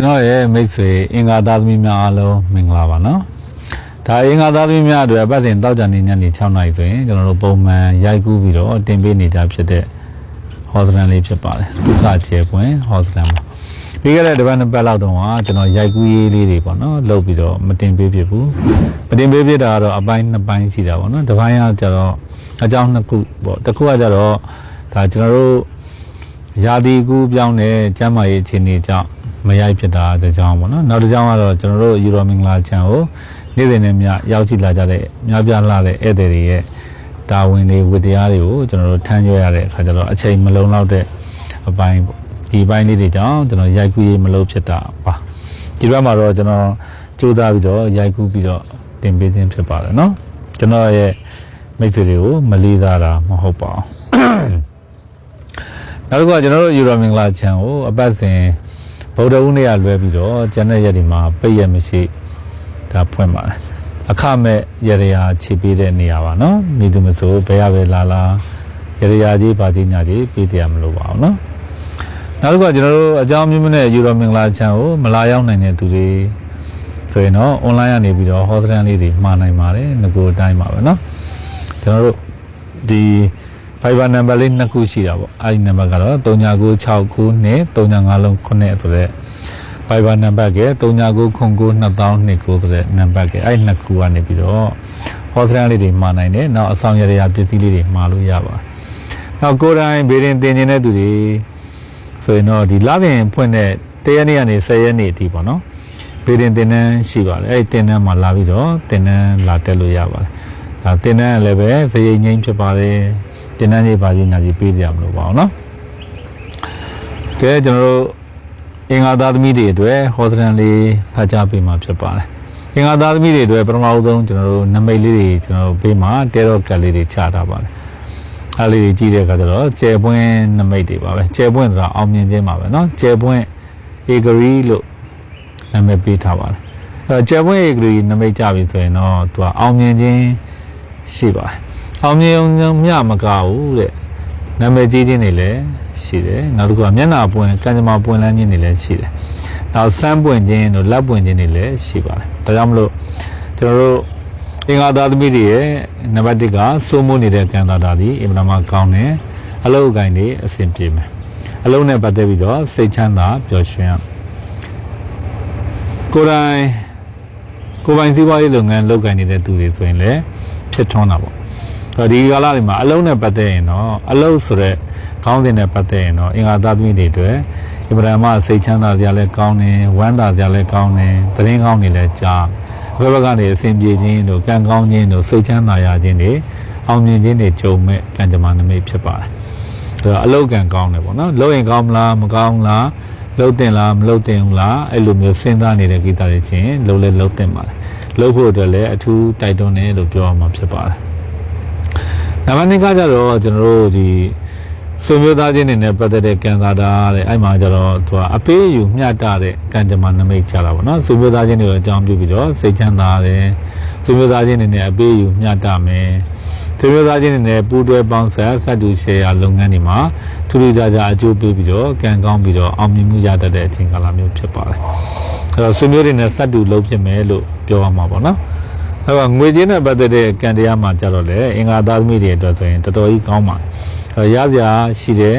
ကျွန်တော်ရဲ့မိတ်ဆွေအင်္ဂါသားသမီးများအားလုံးမင်္ဂလာပါနော်ဒါအင်္ဂါသားသမီးများအတွက်ပတ်စဉ်တောက်ကြနေညနေ6နာရီဆိုရင်ကျွန်တော်တို့ပုံမှန်ရိုက်ကူးပြီးတော့တင်ပေးနေကြဖြစ်တဲ့ဟောစတန်လေးဖြစ်ပါတယ်ဒုက္ခကျေပွင့်ဟောစတန်မှာပြီးခဲ့တဲ့တစ်ပတ်နှစ်ပတ်လောက်တုန်းကကျွန်တော်ရိုက်ကူးရေးလေးတွေပေါ့နော်လုပ်ပြီးတော့မတင်ပေးဖြစ်ဘူးမတင်ပေးဖြစ်တာကတော့အပိုင်းနှစ်ပိုင်းရှိတာပေါ့နော်တစ်ပိုင်းကကျတော့အကြောင်းနှစ်ခုပေါ့တစ်ခုကကျတော့ဒါကျွန်တော်တို့ရာသီကူးပြောင်းတဲ့ကျမ်းမာရေးအခြေအနေကြောင့် မရိုက်ဖြစ်တာတစ်ကြောင်းပေါ့နော်နောက်တစ်ကြောင်းကတော့ကျွန်တော်တို့ယူရိုမင်္ဂလာချန်ကိုနေ့စဉ်နဲ့မြရောက်ရှိလာကြတဲ့များပြားလာတဲ့ဧည့်သည်တွေရဲ့တာဝန်တွေဝတ္တရားတွေကိုကျွန်တော်တို့ထမ်းရွက်ရတဲ့အခါကျတော့အချိန်မလုံလောက်တဲ့အပိုင်းပေါ့ဒီပိုင်းလေးတွေကြောင့်ကျွန်တော်ရိုက်ကူးရေးမလုပ်ဖြစ်တာပါဒီဘက်မှာတော့ကျွန်တော်ကြိုးစားပြီးတော့ရိုက်ကူးပြီးတော့တင်ပေးခြင်းဖြစ်ပါတယ်နော်ကျွန်တော်ရဲ့မိတ်ဆွေတွေကိုမလေးစားတာမဟုတ်ပါဘူးနောက်တစ်ခုကကျွန်တော်တို့ယူရိုမင်္ဂလာချန်ကိုအပတ်စဉ် ဗုဒ္ဓဦးနေ့ကလွဲပြီးတော့ကျန်တဲ့ရက်တွေမှာပိတ်ရမရှိဒါဖွင့်ပါတယ်အခမဲ့ရရရာခြေပေးတဲ့နေရာပါเนาะမိသူမဆိုဘယ်ရပဲလာလာရရရာကြီးပါကြီးညာကြီးပေးတရားမလို့ပါဘူးเนาะနောက်တစ်ခုကကျွန်တော်တို့အကြောင်းမျိုးနဲ့ယူရိုမင်္ဂလာချန်ကိုမလာရောက်နိုင်တဲ့သူတွေဆိုရင်တော့ online ကနေပြီးတော့ဟောစတန်လေးတွေမှာနိုင်ပါတယ်ငကိုအတိုင်းပါပဲเนาะကျွန်တော်တို့ဒီ Fiber number လေးနှစ်ခုရှိတာပေါ့အဲဒီ number ကတော့3996နဲ့35လုံး9ဆိုတဲ့ Fiber number က39992029ဆိုတဲ့ number ကအဲဒီနှစ်ခုကနေပြီးတော့ host လေးတွေမှာနိုင်တယ်နောက်အဆောင်ရရပစ္စည်းလေးတွေမှာလို့ရပါတယ်နောက်ကိုယ်တိုင်ဘေးရင်တင်နေတဲ့သူတွေဆိုရင်တော့ဒီလစဉ်ဖွင့်တဲ့တရက်နေ့ကနေ10ရက်နေ့အထိပေါ့နော်ဘေးရင်တင်တန်းရှိပါတယ်အဲဒီတင်တန်းမှာလာပြီးတော့တင်တန်းလာတက်လို့ရပါတယ်ဒါတင်တန်းလည်းပဲဇရိတ်ငိမ့်ဖြစ်ပါတယ် တင်တန်းကြီးပါကြီးညာကြီးပေးကြမလို့ပါအောင်နော်ကဲကျွန်တော်တို့အင်္ဂါသားသမီးတွေအတွက်ဟောစတန်လေးဖတ်ကြားပေးမှာဖြစ်ပါတယ်အင်္ဂါသားသမီးတွေအတွက်ပထမဆုံးကျွန်တော်တို့နမိတ်လေးတွေကျွန်တော်တို့ပေးမှာတဲတော့ကတ်လေးတွေချထားပါတယ်အားလေးတွေကြည့်တဲ့အခါကျတော့ကျယ်ပွင့်နမိတ်တွေပါပဲကျယ်ပွင့်ဆိုတာအောင်မြင်ခြင်းပါပဲเนาะကျယ်ပွင့်ဧကရီလို့နာမည်ပေးထားပါတယ်အဲတော့ကျယ်ပွင့်ဧကရီနမိတ်ကြပြီဆိုရင်တော့သူကအောင်မြင်ခြင်းရှိပါတယ် အောင်မြင်အောင်မြမကဘူးတဲ့နာမည်ကြီးခြင်းတွေလည်းရှိတယ်နောက်တစ်ခုကမျက်နှာပွင့်ကံကြမ္မာပွင့်လန်းခြင်းတွေလည်းရှိတယ်နောက်စမ်းပွင့်ခြင်းတို့လက်ပွင့်ခြင်းတွေလည်းရှိပါတယ်ဒါကြောင့်မလို့ကျွန်တော်တို့အင်္ဂါသားသမီးတွေရဲ့နံပါတ်1ကစိုးမိုးနေတဲ့ကံသာတာဒီအင်မတန်မှကောင်းတယ်အလုပ်အကိုင်တွေအဆင်ပြေမယ်အလုပ်နဲ့ပတ်သက်ပြီးတော့စိတ်ချမ်းသာပျော်ရွှင်ရမယ်ကိုယ်တိုင်ကိုယ်ပိုင်စီးပွားရေးလုပ်ငန်းလုပ်ကိုင်နေတဲ့သူတွေဆိုရင်လည်းဖြစ်ထွန်းတာပေါ့အဲ့ တော့ဒီကာလတွေမှာအလုံးနဲ့ပတ်သက်ရင်တော့အလုံးဆိုတဲ့ခေါင်းစဉ်နဲ့ပတ်သက်ရင်တော့အင်္ဂါသားသမီးတွေအတွက်အင်မတန်မှစိတ်ချမ်းသာစရာလည်းကောင်းတယ်ဝမ်းသာစရာလည်းကောင်းတယ်သတင်းကောင်းတွေလည်းကြားဘယ်ဘက်ကနေအစဉ်ပြေခြင်းတို့ကံကောင်းခြင်းတို့စိတ်ချမ်းသာရခြင်းတွေအောင်မြင်ခြင်းတွေကြုံမဲ့ကံကြမ္မာနမိတ်ဖြစ်ပါတယ်ဒါတော့အလုတ်ကံကောင်းတယ်ပေါ့နော်လုပ်ရင်ကောင်းမလားမကောင်းလားလှုပ်တင်လားမလှုပ်တင်ဘူးလားအဲ့လိုမျိုးစဉ်းစားနေတဲ့ကိစ္စတွေချင်းလှုပ်လဲလှုပ်တင်ပါတယ်လှုပ်ဖို့အတွက်လည်းအထူးတိုက်တွန်းတယ်လို့ပြောရမှာဖြစ်ပါတယ် နံပါတ်2ကကြတော့ကျွန်တော်တို့ဒီဆွေမျိုးသားချင်းတွေနဲ့ပတ်သက်တဲ့ကံစားတာတဲ့အဲ့မှာကြတော့သူကအပေးအယူမျှတတဲ့ကံကြမ္မာနမိတ်ကြတာပေါ့နော်ဆွေမျိုးသားချင်းတွေကိုအကြောင်းပြုပြီးတော့စိတ်ချမ်းသာတယ်ဆွေမျိုးသားချင်းတွေနဲ့အပေးအယူမျှတမယ်ဆွေမျိုးသားချင်းတွေနဲ့ပူးတွဲပေါင်းဆက်စက်တူရှယ်ယာလုပ်ငန်းတွေမှာထူးထူးခြားခြားအကျိုးပေးပြီးတော့ကံကောင်းပြီးတော့အောင်မြင်မှုရတတ်တဲ့အချိန်ကာလမျိုးဖြစ်ပါတယ်အဲ့တော့ဆွေမျိုးတွေနဲ့စက်တူလုပ်ဖြစ်မယ်လို့ပြောရမှာပေါ့နော် အဲ့တော့ငွေကြေးနဲ့ပတ်သက်တဲ့ကံတရားမှာကြတော့လေအင်္ဂါသားသမီးတွေအတွက်ဆိုရင်တော်တော်ကြီးကောင်းပါတယ်အဲ့တော့ရစရာရှိတဲ့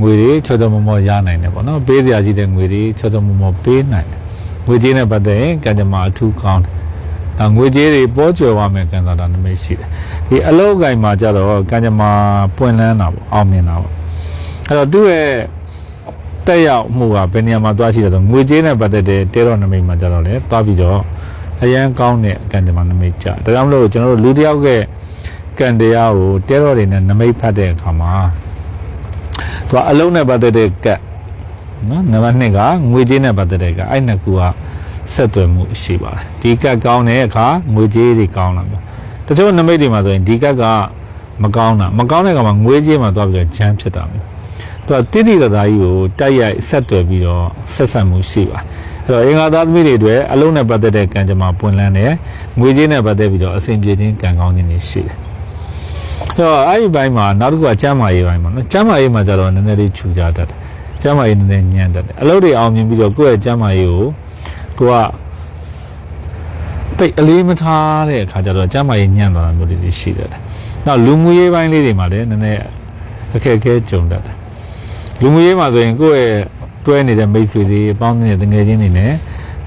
ငွေတွေချောချောမောမောရနိုင်တယ်ပေါ့နော်ပေးစရာရှိတဲ့ငွေတွေချောချောမောမောပေးနိုင်တယ်ငွေကြေးနဲ့ပတ်သက်ရင်ကံကြမ္မာအထူးကောင်းတယ်ဒါငွေကြေးတွေပေါ်ကျော်သွားမယ်ကံစားတာနမိတ်ရှိတယ်ဒီအလောက်ကိုင်မှာကြတော့ကံကြမ္မာပွင့်လန်းတာပေါ့အောင်မြင်တာပေါ့အဲ့တော့သူ့ရဲ့တက်ရောက်မှုကဘယ်နေရာမှာသွားရှိတယ်ဆိုငွေကြေးနဲ့ပတ်သက်တဲ့တဲတော်နမိတ်မှာကြတော့လေသွားပြီးတော့ အရန်ကောင်းတဲ့ကံကြမ္မာနမိတ်ကြဒါကြောင့်မလို့ကျွန်တော်တို့လူတစ်ယောက်ရဲ့ကံတရားကိုတဲတော်တွေနဲ့နမိတ်ဖတ်တဲ့အခါမှာသူကအလုံးနဲ့ပတ်သက်တဲ့ကတ်နော်နံပါတ်2ကငွေကြေးနဲ့ပတ်သက်တဲ့ကတ်အဲ့နှစ်ခုကဆက်သွယ်မှုရှိပါတယ်ဒီကတ်ကောင်းတဲ့အခါငွေကြေးတွေကောင်းလာပြီတချို့နမိတ်တွေမှာဆိုရင်ဒီကတ်ကမကောင်းတာမကောင်းတဲ့အခါမှာငွေကြေးမှာသွားပြီးတော့ဂျမ်းဖြစ်တာမျိုးသူကတိတိတသားကြီးကိုတိုက်ရိုက်ဆက်သွယ်ပြီးတော့ဆက်ဆက်မှုရှိပါတယ် အဲ့တော့အင်္ဂါသားသမီးတွေအတွက်အလုံးနဲ့ပတ်သက်တဲ့ကံကြမ္မာပွင့်လန်းတယ်ငွေကြေးနဲ့ပတ်သက်ပြီးတော့အစဉ်ပြေခြင်းကံကောင်းခြင်းတွေရှိတယ်အဲ့တော့အဲ့ဒီဘိုင်းမှာနောက်တစ်ခုကကျမ်းမာရေးဘိုင်းပေါ့နော်ကျမ်းမာရေးမှာကျတော့နည်းနည်းလေးခြူကြတတ်တယ်ကျမ်းမာရေးနည်းနည်းညံ့တတ်တယ်အလုပ်တွေအောင်မြင်ပြီးတော့ကိုယ့်ရဲ့ကျမ်းမာရေးကိုကိုကတိတ်အလေးမထားတဲ့အခါကျတော့ကျမ်းမာရေးညံ့သွားတာမျိုးတွေရှိတတ်တယ်နောက်လူမှုရေးပိုင်းလေးတွေမှာလည်းနည်းနည်းအခက်အခဲကြုံတတ်တယ်လူမှုရေးမှာဆိုရင်ကိုယ့်ရဲ့ တွဲနေတဲ့မိတ်ဆွေတွေအပေါင်းနေတဲ့တငယ်ချင်းတွေနဲ့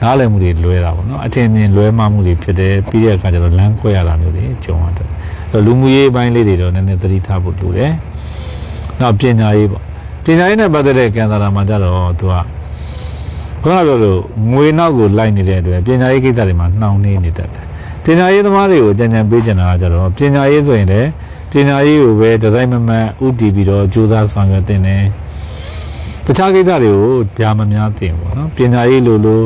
နားလည်မှုတွေလွဲတာပေါ့နော်အထင်မြင်လွဲမှားမှုတွေဖြစ်တယ်ပြီးတဲ့အခါကျတော့လမ်းခွဲရတာမျိုးတွေကြုံရတယ်အဲ့တော့လူမှုရေးပိုင်းလေးတွေတော့နည်းနည်းသတိထားဖို့လိုတယ်နောက်ပညာရေးပေါ့ပညာရေးနဲ့ပတ်သက်တဲ့ကံစားတာမှာကြတော့သူကခုနကပြောလို့ငွေနောက်ကိုလိုက်နေတဲ့အတွက်ပညာရေးကိစ္စတွေမှာနှောင့်နှေးနေတတ်တယ်ပညာရေးသမားတွေကိုကြံကြံပေးချင်တာကကြတော့ပညာရေးဆိုရင်လည်းပညာရေးကိုပဲဒီဇိုင်းမမတ်ဥတည်ပြီးတော့ကြိုးစားဆောင်ရွက်တင်တယ် တခြားကိစ္စတွေကိုဗျာမများတင်ပေါ့နော်ပညာရေးလိုလို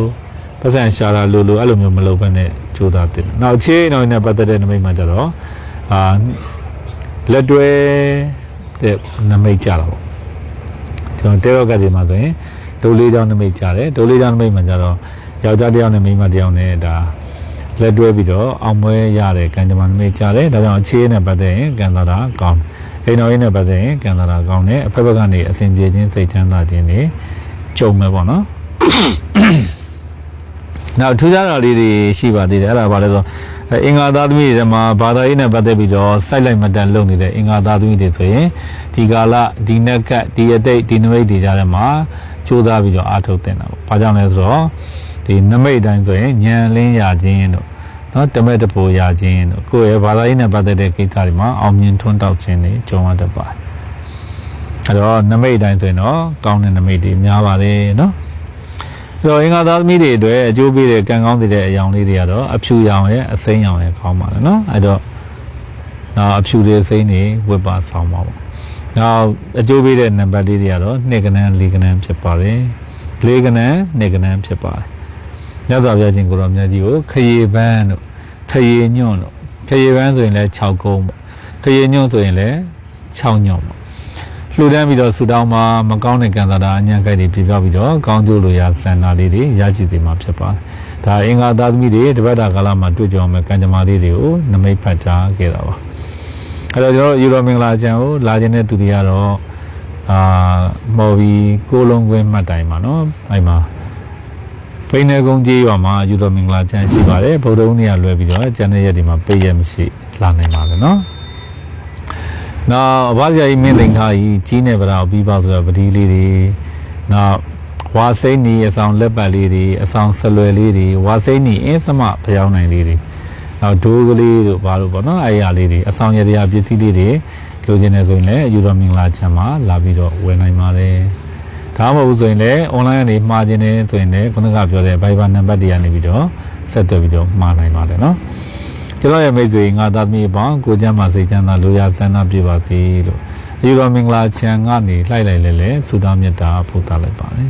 ပတ်စံရှာတာလိုလိုအဲ့လိုမျိုးမလုပ်ဘဲနဲ့ကြိုးစားတင်တယ်နောက်အခြေအနေနဲ့ပတ်သက်တဲ့နမိတ်မှာကြတော့အာလက်တွဲတဲ့နမိတ်ကြတာပေါ့ကျွန်တော်တဲရော့ကတ်တွေမှာဆိုရင်ဒိုလေးချောင်းနမိတ်ကြတယ်ဒိုလေးချောင်းနမိတ်မှာကြတော့ယောက်ျားတစ်ယောက်နဲ့မိန်းမတစ်ယောက်နဲ့ဒါလက်တွဲပြီးတော့အောင်ပွဲရတဲ့ကံကြမ္မာနမိတ်ကြတယ်ဒါကြောင့်အခြေအနေနဲ့ပတ်သက်ရင်ကံသာတာကောင်းတယ် အိမ်တော်ရေးနဲ့ပတ်သက်ရင်ကံသာတာကောင်းတယ်အဖက်ဖက်ကနေအစဉ်ပြေခြင်းစိတ်ချမ်းသာခြင်းတွေကြုံမယ်ပေါ့နော်နောက်ထူးခြားတာလေးတွေရှိပါသေးတယ်အဲ့ဒါဘာလဲဆိုတော့အဲအင်္ဂါသားသမီးတွေထဲမှာဘာသာရေးနဲ့ပတ်သက်ပြီးတော့စိုက်လိုက်မတန်လုပ်နေတဲ့အင်္ဂါသားသမီးတွေဆိုရင်ဒီကာလဒီနက်ကတ်ဒီအတိတ်ဒီနမိတ်တွေကြားထဲမှာစူးစမ်းပြီးတော့အားထုတ်တင်တာပေါ့။ဘာကြောင့်လဲဆိုတော့ဒီနမိတ်အတိုင်းဆိုရင်ဉာဏ်လင်းရခြင်းတို့ နော်တမက်တပူရခြင်းတို့ကိုယ့်ရဲ့ဘာသာရေးနဲ့ပတ်သက်တဲ့ကိစ္စတွေမှာအောင်မြင်ထွန်းတောက်ခြင်းတွေကြုံရတတ်ပါတယ်။အဲတော့နမိတ်အတိုင်းဆိုရင်တော့ကောင်းတဲ့နမိတ်တွေများပါတယ်နော်။အဲ့တော့အင်္ဂါသားသမီးတွေအတွက်အကျိုးပေးတဲ့ကံကောင်းတဲ့အယောင်လေးတွေကတော့အဖြူရောင်ရဲ့အစိမ်းရောင်ရဲ့ကောင်းပါတယ်နော်အဲ့တော့နောက်အဖြူတွေစိမ်းတွေဝတ်ပါဆောင်ပါပေါ့နောက်အကျိုးပေးတဲ့နံပါတ်လေးတွေကတော့နှစ်ကနန်းလေးကနန်းဖြစ်ပါတယ်လေးကနန်းနှစ်ကနန်းဖြစ်ပါတယ် မြတ်စွာဘုရားရှင်ကိုရောမြတ်ကြီးကိုခရေပန်းတို့ထရေညွန့်တို့ခရေပန်းဆိုရင်လည်း6ကုန်းပေါ့ခရေညွန့်ဆိုရင်လည်း6ညွန့်ပေါ့လှူဒန်းပြီးတော့ဆူတောင်းမှာမကောင်းတဲ့ကံစားတာအញ្ញံကြိုက်တွေပြပြပြီးတော့ကောင်းကျိုးလိုရာဆန္ဒလေးတွေရရှိစေမှာဖြစ်ပါတယ်။ဒါအင်္ဂါသားသမီးတွေတပတ်တာကာလမှာတွေ့ကြအောင်မဲ့ကံကြမ္မာလေးတွေကိုနမိတ်ဖတ်ကြားခဲ့တာပါ။အဲ့တော့ကျွန်တော်ယူရိုမင်္ဂလာချန်ကိုလာခြင်းတဲ့သူတွေကတော့အာမော်ဘီကိုလုံးကွင်းမှတ်တိုင်မှာနော်။အဲ့မှာ ပိနေကုန်းကြီးရွာမှာယူရိုမင်္ဂလာချန်ရှိပါတယ်။ဗုဒ္ဓဦးနေ့ကလွဲပြီးတော့ကျန်တဲ့ရက်တွေမှာပိတ်ရမရှိလာနိုင်ပါလေနော်။နောက်အဘဇာကြီးမင်းသိန်ထားကြီးကြီးနေဗရာပြီးပါဆိုတော့ပတိလေးတွေနောက်ဝါစိမ့်နီအဆောင်လက်ပတ်လေးတွေအဆောင်ဆလွယ်လေးတွေဝါစိမ့်နီအင်းစမဖျောင်းနိုင်လေးတွေနောက်ဒိုးကလေးတို့ဘာလို့ပေါ့နော်အဲ့ရလေးတွေအဆောင်ရတရားပစ္စည်းလေးတွေလိုချင်နေဆိုရင်လည်းယူတော်မင်္ဂလာချမ်းမှာလာပြီးတော့ဝယ်နိုင်ပါတယ် ဒါမှမဟုတ်ဆိုရင်လည်း online ကနေမှားခြင်းနေဆိုရင်လည်းခုနကပြောတဲ့ Viber နံပါတ်တွေကနေပြီးတော့ဆက်သွယ်ပြီးတော့မှားနိုင်ပါတယ်နော်ကျွန်တော်ရဲ့မိတ်ဆွေငါသားသမီးပေါင်းကိုကျမ်းမှာစိတ်ချမ်းသာလိုရာဆန္ဒပြပါစေလို့အယူတော်မင်္ဂလာချမ်းကနေလှိုက်လိုက်လဲလဲဆုတောင်းမေတ္တာပို့သလိုက်ပါတယ်